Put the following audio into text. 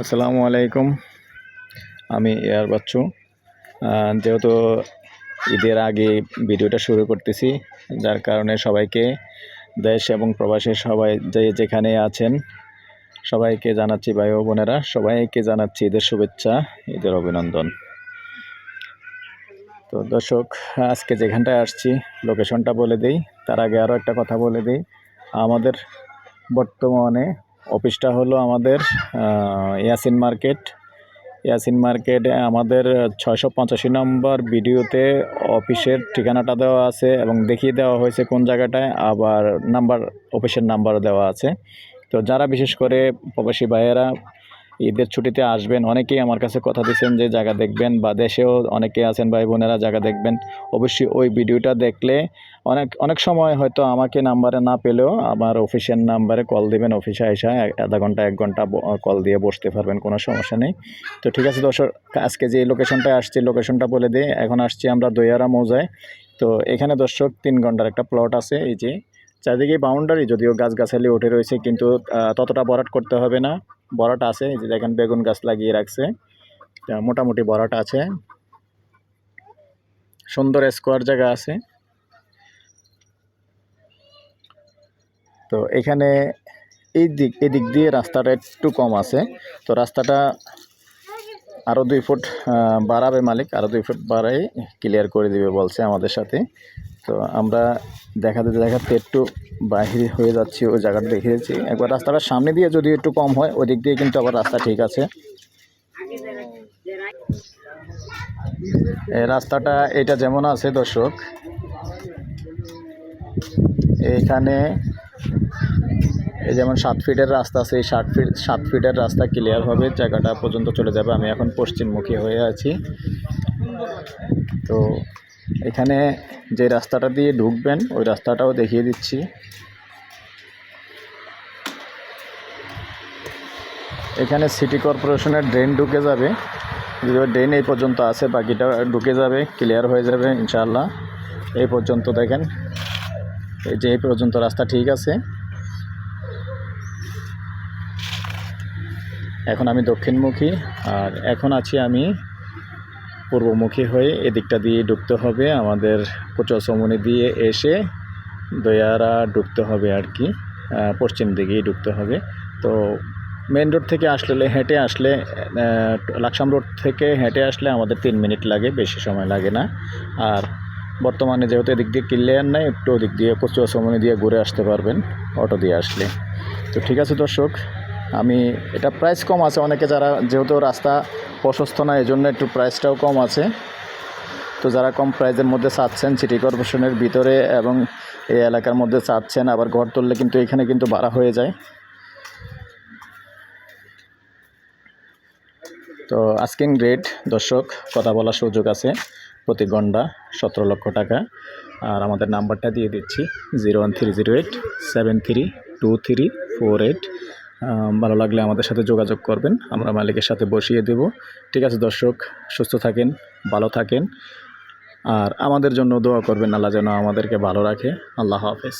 আসসালামু আলাইকুম। আমি এয়ার বাচ্চু। যেহেতু ঈদের আগে ভিডিওটা শুরু করতেছি, যার কারণে সবাইকে, দেশ এবং প্রবাসী সবাই যে যেখানে আছেন, সবাইকে জানাচ্ছি, ভাই বোনেরা, সবাইকে জানাচ্ছি ঈদের শুভেচ্ছা, ঈদের অভিনন্দন। তো দর্শক, আজকে যেখানটায় আসছি, লোকেশনটা বলে দিই। তার আগে আরও একটা কথা বলে দিই। আমাদের বর্তমানে অফিসটা হলো আমাদের ইয়াসিন মার্কেট। ইয়াসিন মার্কেটে আমাদের ছয়শো পঁচাশি নম্বর ভিডিওতে অফিসের ঠিকানাটা দেওয়া আছে এবং দেখিয়ে দেওয়া হয়েছে কোন জায়গাটায়, আবার নাম্বার, অফিসের নাম্বার দেওয়া আছে। তো যারা বিশেষ করে প্রবাসী ভাইয়েরা ঈদের ছুটিতে আসবেন। অনেকেই আমার কাছে কথা দিচ্ছেন যে, জায়গা দেখবেন বা দেশেও অনেকে আছেন ভাই বোনেরা জায়গা দেখবেন। অবশ্যই ওই ভিডিওটা দেখলে অনেক অনেক সময় হয়তো আমাকে নাম্বারে না পেলেও আমার অফিসের নাম্বারে কল দিবেন, অফিসে এসে আধা ঘণ্টা, এক ঘণ্টা কল দিয়ে বসতে পারবেন, কোনো সমস্যা নেই। তো ঠিক আছে দর্শক, আজকে যে লোকেশনটায় আসছি, লোকেশনটা বলে দিই। এখন আসছি আমরা দইয়ারা মৌজায়। তো এখানে দর্শক তিন ঘণ্টার একটা প্লট আছে, এই যে চারদিকে বাউন্ডারি যদিও গাছগাছালি উঠে রয়েছে, কিন্তু ততটা বরাট করতে হবে না। বরাট আছে যে দেখেন বেগুন গাছ লাগিয়ে রাখছে। মোটামুটি বরাট আছে। সুন্দর স্কোয়ার জায়গা আছে। তো এখানে এই দিক, এদিক দিয়ে রাস্তাটা একটু কম আছে। তো রাস্তাটা আরও দুই ফুট বাড়াবে মালিক আরও দুই ফুট বাড়াই ক্লিয়ার করে দিবে বলছে আমাদের সাথে। তো আমরা দেখাতে দেখাতে একটু বাহির হয়ে যাচ্ছি, ওই জায়গাটা দেখিয়েছি একবার রাস্তাটা সামনে দিয়ে যদি একটু কম হয়, ওই দিক দিয়ে কিন্তু আবার রাস্তা ঠিক আছে। রাস্তাটা এটা যেমন আছে দর্শক এইখানে এই যেমন সাত ফিটের রাস্তা আছে, এই সাত ফিট, সাত ফিটের রাস্তা ক্লিয়ার হবে, জায়গাটা পর্যন্ত চলে যাবে। আমি এখন পশ্চিমমুখী হয়ে আছি। তো এখানে যে রাস্তাটা দিয়ে ঢুকবেন, ওই রাস্তাটাও দেখিয়ে দিচ্ছি। এখানে সিটি কর্পোরেশনের ড্রেন ঢুকে যাবে। যদিও ড্রেন এই পর্যন্ত আছে, বাকিটা ঢুকে যাবে ক্লিয়ার হয়ে যাবে, ইনশাআল্লাহ। এই পর্যন্ত দেখেন, এই যে এই পর্যন্ত রাস্তা ঠিক আছে। এখন আমি দক্ষিণমুখী, আর এখন আছি আমি পূর্বমুখী হয়ে এদিকটা দিয়ে ঢুকতে হবে, আমাদের কুচসমনি দিয়ে এসে দয়ারা ঢুকতে হবে আর কি পশ্চিম দিকেই ঢুকতে হবে। তো মেন রোড থেকে আসলে, হেঁটে আসলে লাকসাম রোড থেকে হেঁটে আসলে আমাদের তিন মিনিট লাগে, বেশি সময় লাগে না। আর বর্তমানে যেহেতু এদিক দিয়ে ক্লিয়ার নাই, একটু ওদিক দিয়ে কচুয়া কুচসমনি দিয়ে ঘুরে আসতে পারবেন, অটো দিয়ে আসলে। তো ঠিক আছে দর্শক আমি, এটা প্রাইস কম আছে অনেকে যারা, যেহেতু রাস্তা প্রশস্ত না এই জন্য একটু প্রাইসটাও কম আছে। তো যারা কম প্রাইসের মধ্যে চাচ্ছেন সিটি কর্পোরেশনের ভিতরে এবং এই এলাকার মধ্যে চাচ্ছেন, আবার ঘর তুললে কিন্তু এখানে কিন্তু ভাড়া হয়ে যায়। তো আস্কিং রেট দর্শক, কথা বলার সুযোগ আছে, প্রতি ঘণ্টা সতেরো লক্ষ টাকা। আর আমাদের নাম্বারটা দিয়ে দিচ্ছি zero one three zero eight seven three two three four eight ভালো লাগলে আমাদের সাথে যোগাযোগ করবেন। আমরা মালিকের সাথে বসিয়ে দেব। ঠিক আছে দর্শক, সুস্থ থাকেন, ভালো থাকেন। আর আমাদের জন্য দোয়া করবেন, আল্লাহ যেন আমাদেরকে ভালো রাখে। আল্লাহ হাফেজ।